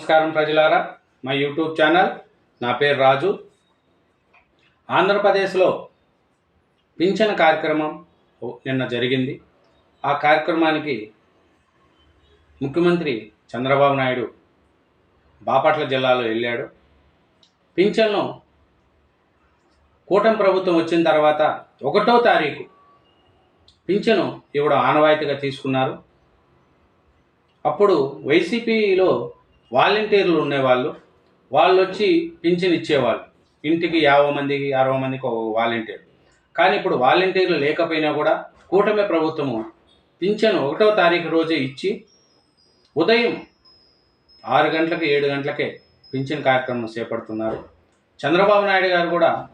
నమస్కారం ప్రజలారా. మా యూట్యూబ్ ఛానల్ నా పేరు రాజు. ఆంధ్రప్రదేశ్లో పింఛన్ కార్యక్రమం నిన్న జరిగింది. ఆ కార్యక్రమానికి ముఖ్యమంత్రి చంద్రబాబు నాయుడు బాపట్ల జిల్లాలో వెళ్ళాడు. పింఛన్ను కూటమి ప్రభుత్వం వచ్చిన తర్వాత ఒకటో తారీఖు పింఛను ఇవ్వడం ఆనవాయితీగా తీసుకున్నారు. అప్పుడు వైసీపీలో వాలంటీర్లు ఉండేవాళ్ళు. వాళ్ళు వచ్చి పింఛన్ ఇచ్చేవాళ్ళు. ఇంటికి యాభై మందికి అరవై మందికి ఒక వాలంటీర్. కానీ ఇప్పుడు వాలంటీర్లు లేకపోయినా కూడా కూటమి ప్రభుత్వము పింఛను ఒకటో తారీఖు రోజే ఇచ్చి ఉదయం ఆరు గంటలకి ఏడు గంటలకే పింఛన్ కార్యక్రమం చేపడుతున్నారు. చంద్రబాబు నాయుడు గారు కూడా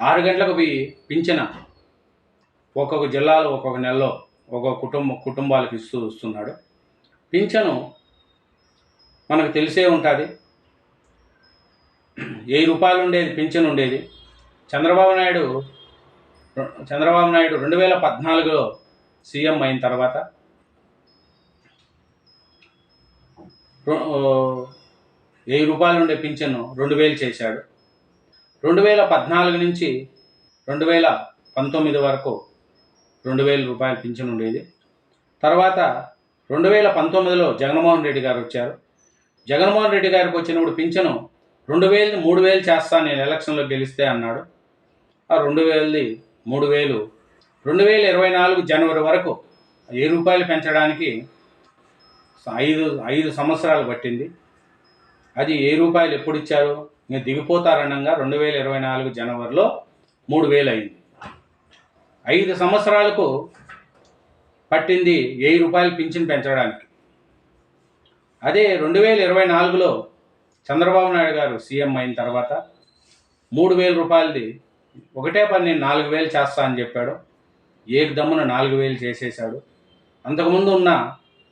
ఆరు గంటలకు పోయి పింఛన ఒక్కొక్క జిల్లాలో ఒక్కొక్క నెలలో ఒక్కొక్క కుటుంబ కుటుంబాలకు ఇస్తూ వస్తున్నాడు. పింఛను మనకు తెలిసే ఉంటుంది. వెయ్యి రూపాయలు ఉండేది పింఛన్ ఉండేది. చంద్రబాబు నాయుడు చంద్రబాబు నాయుడు రెండు వేల పద్నాలుగులో సీఎం అయిన తర్వాత వెయ్యి రూపాయలు ఉండే పింఛను రెండు వేలు చేశాడు. రెండు వేల పద్నాలుగు నుంచి రెండు వేల పంతొమ్మిది వరకు రెండు వేల రూపాయల పింఛను ఉండేది. తర్వాత రెండు వేల పంతొమ్మిదిలో జగన్మోహన్ రెడ్డి గారు వచ్చారు. జగన్మోహన్ రెడ్డి గారికి వచ్చినప్పుడు పింఛను రెండు వేలు మూడు వేలు చేస్తాను నేను ఎలక్షన్లో గెలిస్తే అన్నాడు. ఆ రెండు వేలది మూడు వేలు. రెండు వేల ఇరవై నాలుగు జనవరి వరకు వెయ్యి రూపాయలు పెంచడానికి ఐదు ఐదు సంవత్సరాలు పట్టింది. అది ఏ రూపాయలు ఎప్పుడు ఇచ్చారు? ఇంకా దిగిపోతారనంగా రెండు వేల ఇరవై నాలుగు జనవరిలో మూడు వేలు అయింది. ఐదు సంవత్సరాలకు పట్టింది వెయ్యి రూపాయలు పింఛన్ పెంచడానికి? అదే రెండు వేల ఇరవై నాలుగులో చంద్రబాబు నాయుడు గారు సీఎం అయిన తర్వాత మూడు వేల రూపాయలది ఒకటే పని నేను నాలుగు వేలు చేస్తా అని చెప్పాడు. ఏక దమ్మున నాలుగు వేలు చేసేశాడు. అంతకుముందు ఉన్న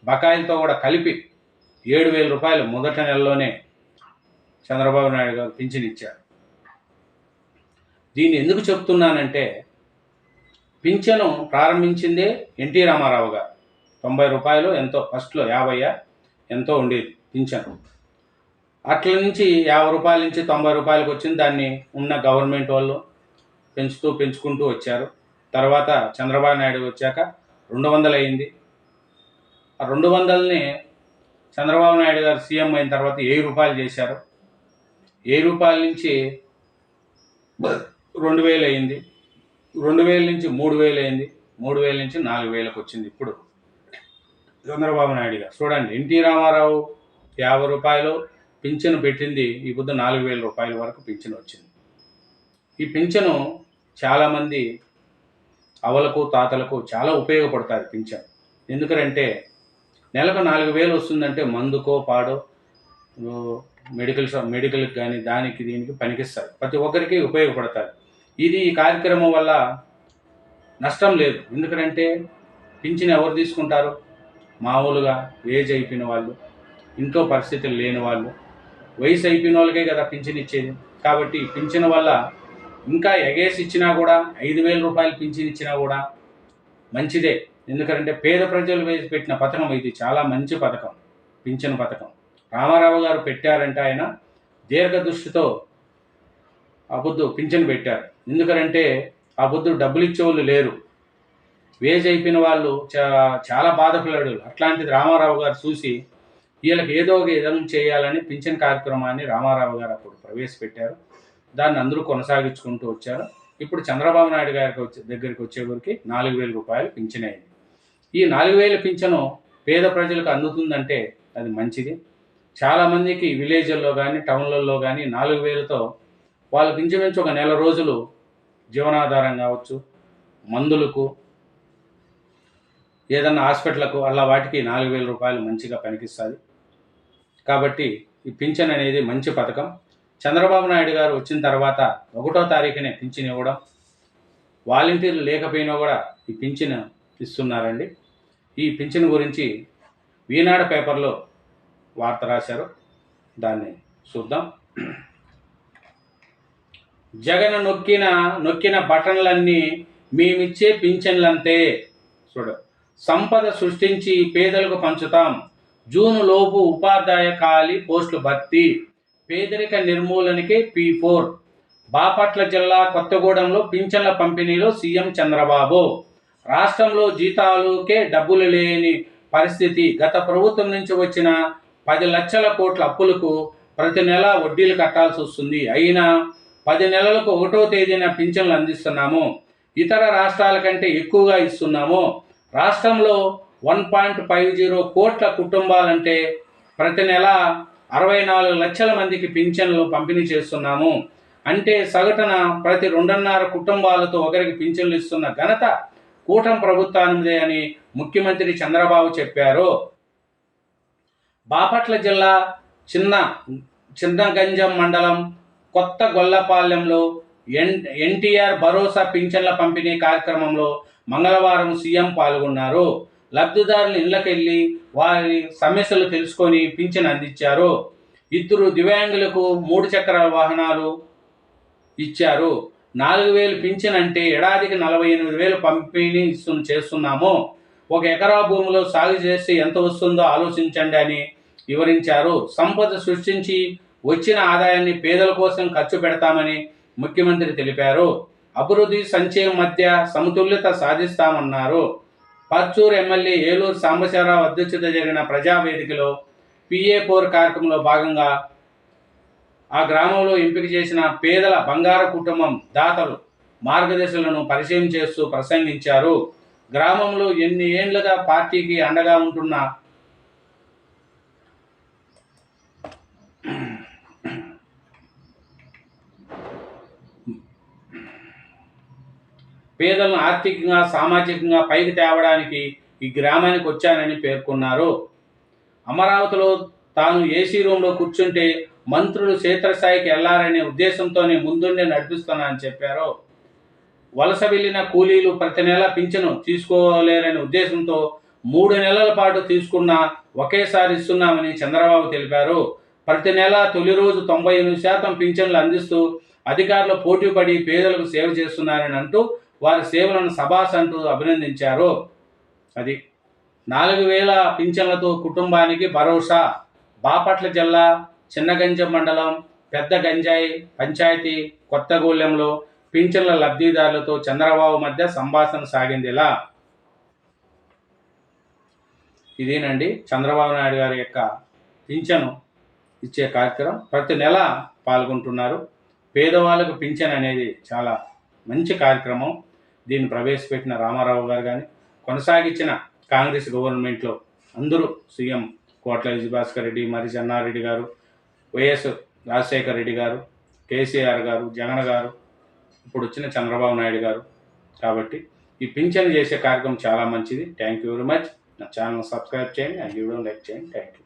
బకాయిలతో కూడా కలిపి ఏడు వేల రూపాయలు మొదటి నెలలోనే చంద్రబాబు నాయుడు గారు పింఛన్ ఇచ్చారు. దీన్ని ఎందుకు చెప్తున్నానంటే పింఛను ప్రారంభించిందే ఎన్టీ రామారావు గారు. తొంభై రూపాయలు ఎంతో ఫస్ట్లో యాభై ఎంతో ఉండేది పింఛను అట్ల నుంచి యాభై రూపాయల నుంచి తొంభై రూపాయలకు వచ్చింది దాన్ని ఉన్న గవర్నమెంట్ వాళ్ళు పెంచుతూ పెంచుకుంటూ వచ్చారు. తర్వాత చంద్రబాబు నాయుడు వచ్చాక రెండు వందలు అయింది. ఆ రెండు వందలని చంద్రబాబు నాయుడు గారు సీఎం అయిన తర్వాత ఏ రూపాయలు చేశారు. ఏ రూపాయల నుంచి రెండు వేలు అయింది. రెండు వేల నుంచి మూడు వేలు అయింది. మూడు వేల నుంచి నాలుగు వేలకు వచ్చింది ఇప్పుడు. చంద్రబాబు నాయుడు గారు చూడండి ఎన్టీ రామారావు యాభై రూపాయలు పింఛను పెట్టింది ఈ బుద్ధ నాలుగు వేల రూపాయల వరకు పింఛను వచ్చింది. ఈ పింఛను చాలామంది అవలకు తాతలకు చాలా ఉపయోగపడుతుంది పింఛను. ఎందుకంటే నెలకు నాలుగు వేలు వస్తుందంటే మందుకో పాడో మెడికల్ షాప్ మెడికల్కి కానీ దానికి దీనికి పనికిస్తారు ప్రతి ఒక్కరికి ఉపయోగపడతారు ఇది ఈ కార్యక్రమం వల్ల నష్టం లేదు. ఎందుకంటే పింఛన్ ఎవరు తీసుకుంటారు? మామూలుగా ఏజ్ అయిపోయిన వాళ్ళు ఇంట్లో పరిస్థితులు లేని వాళ్ళు వయసు అయిపోయిన వాళ్ళకే కదా పింఛన్ ఇచ్చేది. కాబట్టి పింఛన్ వల్ల ఇంకా ఎగేసి ఇచ్చినా కూడా ఐదు వేల రూపాయలు పింఛన్ ఇచ్చినా కూడా మంచిదే. ఎందుకంటే పేద ప్రజలు వేసి పెట్టిన పథకం ఇది చాలా మంచి పథకం పింఛన్ పథకం. రామారావు గారు పెట్టారంటే ఆయన దీర్ఘ దృష్టితో ఆ బుద్ధు పింఛన్ పెట్టారు. ఎందుకంటే ఆ బుద్ధు డబ్బులు ఇచ్చేవాళ్ళు లేరు. వేజ్ అయిపోయిన వాళ్ళు చా చాలా బాధపడాడు అట్లాంటిది రామారావు గారు చూసి వీళ్ళకి ఏదో ఒక విధంగా చేయాలని పింఛన్ కార్యక్రమాన్ని రామారావు గారు అప్పుడు ప్రవేశపెట్టారు. దాన్ని అందరూ కొనసాగించుకుంటూ వచ్చారు. ఇప్పుడు చంద్రబాబు నాయుడు గారికి వచ్చే దగ్గరికి వచ్చేవరకు నాలుగు వేల రూపాయలు పింఛన్ అయింది. ఈ నాలుగు వేల పింఛను పేద ప్రజలకు అందుతుందంటే అది మంచిది. చాలామందికి విలేజ్ల్లో కానీ టౌన్లలో కానీ నాలుగు వేలతో వాళ్ళకి ఇంచుమించు ఒక నెల రోజులు జీవనాధారం కావచ్చు మందులకు ఏదన్నా హాస్పిటల్కు అలా వాటికి నాలుగు వేల రూపాయలు మంచిగా పనికిస్తుంది. కాబట్టి ఈ పింఛన్ అనేది మంచి పథకం. చంద్రబాబు నాయుడు గారు వచ్చిన తర్వాత ఒకటో తారీఖునే పింఛన్ ఇవ్వడం. వాలంటీర్లు లేకపోయినా కూడా ఈ పింఛన్ ఇస్తున్నారండి. ఈ పింఛన్ గురించి ఈనాడు పేపర్లో వార్త రాశారు. దాన్ని చూద్దాం. జగన్ నొక్కిన నొక్కిన బటన్లన్నీ మేమిచ్చే పింఛన్లంతే. చూడ. సంపద సృష్టించి పేదలకు పంచుతాం. జూన్ లోపు ఉపాధ్యాయ ఖాళీ పోస్టులు భర్తీ. పేదరిక నిర్మూలనకి పి ఫోర్. బాపట్ల జిల్లా కొత్తగూడెంలో పింఛన్ల పంపిణీలో సీఎం చంద్రబాబు. రాష్ట్రంలో జీతాలుకే డబ్బులు లేని పరిస్థితి. గత ప్రభుత్వం నుంచి వచ్చిన పది లక్షల కోట్ల అప్పులకు ప్రతి నెల వడ్డీలు కట్టాల్సి వస్తుంది. అయినా పది నెలలకు ఒకటో తేదీన పింఛన్లు అందిస్తున్నాము. ఇతర రాష్ట్రాల కంటే ఎక్కువగా ఇస్తున్నాము. రాష్ట్రంలో వన్ పాయింట్ ఫైవ్ జీరో కోట్ల కుటుంబాలంటే ప్రతి నెల అరవై నాలుగు లక్షల మందికి పింఛన్లు పంపిణీ చేస్తున్నాము. అంటే సగటున ప్రతి రెండున్నర కుటుంబాలతో ఒకరికి పింఛన్లు ఇస్తున్న ఘనత కూటమి ప్రభుత్వానిదే అని ముఖ్యమంత్రి చంద్రబాబు చెప్పారు. బాపట్ల జిల్లా చిన్న చిన్నగంజం మండలం కొత్త గొల్లపాలెంలో ఎన్ ఎన్టీఆర్ భరోసా పింఛన్ల పంపిణీ కార్యక్రమంలో మంగళవారం సీఎం పాల్గొన్నారు. లబ్ధిదారుల ఇళ్ళకెళ్ళి వారి సమస్యలు తెలుసుకొని పింఛన్ అందించారు. ఇద్దరు దివ్యాంగులకు మూడు చక్రాల వాహనాలు ఇచ్చారు. నాలుగు వేలు పింఛన్ అంటే ఏడాదికి నలభై ఎనిమిది వేలు పంపిణీ చేస్తున్నాము. ఒక ఎకరా భూమిలో సాగు చేస్తే ఎంత వస్తుందో ఆలోచించండి అని వివరించారు. సంపద సృష్టించి వచ్చిన ఆదాయాన్ని పేదల కోసం ఖర్చు పెడతామని ముఖ్యమంత్రి తెలిపారు. అభివృద్ధి సంక్షేమం మధ్య సమతుల్యత సాధిస్తామన్నారు. పర్చూరు ఎమ్మెల్యే ఏలూరు సాంబశివరావు అధ్యక్షత జరిగిన ప్రజావేదికలో పిఏ పోర్ కార్యక్రమంలో భాగంగా ఆ గ్రామంలో ఎంపిక చేసిన పేదల బంగార కుటుంబం దాతలు మార్గదర్శులను పరిచయం చేస్తూ ప్రసంగించారు. గ్రామంలో ఎన్ని ఏండ్లుగా పార్టీకి అండగా ఉంటున్న పేదలను ఆర్థికంగా సామాజికంగా పైకి తేవడానికి ఈ గ్రామానికి వచ్చానని పేర్కొన్నారు. అమరావతిలో తాను ఏసీ రూమ్లో కూర్చుంటే మంత్రులు క్షేత్రస్థాయికి వెళ్ళారనే ఉద్దేశంతోనే ముందుండే నడిపిస్తున్నానని చెప్పారు. వలస వెళ్ళిన కూలీలు ప్రతి నెల పింఛను తీసుకోలేరనే ఉద్దేశంతో మూడు నెలల పాటు తీసుకున్న ఒకేసారి ఇస్తున్నామని చంద్రబాబు తెలిపారు. ప్రతి నెల తొలి రోజు తొంభై ఎనిమిది శాతం పింఛన్లు అందిస్తూ అధికారులు పోటీపడి పేదలకు సేవ చేస్తున్నారని అంటూ వారి సేవలను సభాస్ అంటూ అభినందించారు. అది నాలుగు వేల పింఛన్లతో కుటుంబానికి భరోసా. బాపట్ల జిల్లా చిన్నగంజం మండలం పెద్ద గంజాయి పంచాయతీ కొత్తగూడెంలో పింఛన్ల లబ్ధిదారులతో చంద్రబాబు మధ్య సంభాషణ సాగింది ఇలా. ఇదేనండి చంద్రబాబు నాయుడు గారి యొక్క పింఛను ఇచ్చే కార్యక్రమం. ప్రతి నెల పాల్గొంటున్నారు. పేదవాళ్ళకు పింఛన్ అనేది చాలా మంచి కార్యక్రమం. దీన్ని ప్రవేశపెట్టిన రామారావు గారు కానీ కొనసాగించిన కాంగ్రెస్ గవర్నమెంట్లో అందరూ సీఎం కోట్ల విజయభాస్కర్ రెడ్డి మరి చెన్నారెడ్డి గారు వైఎస్ రాజశేఖర రెడ్డి గారు కేసీఆర్ గారు జగన్ గారు ఇప్పుడు వచ్చిన చంద్రబాబు నాయుడు గారు. కాబట్టి ఈ పింఛన్ చేసే కార్యక్రమం చాలా మంచిది. థ్యాంక్ యూ వెరీ మచ్ నా ఛానల్ సబ్స్క్రైబ్ చేయండి. ఆ వీడియో లైక్ చేయండి. Thank you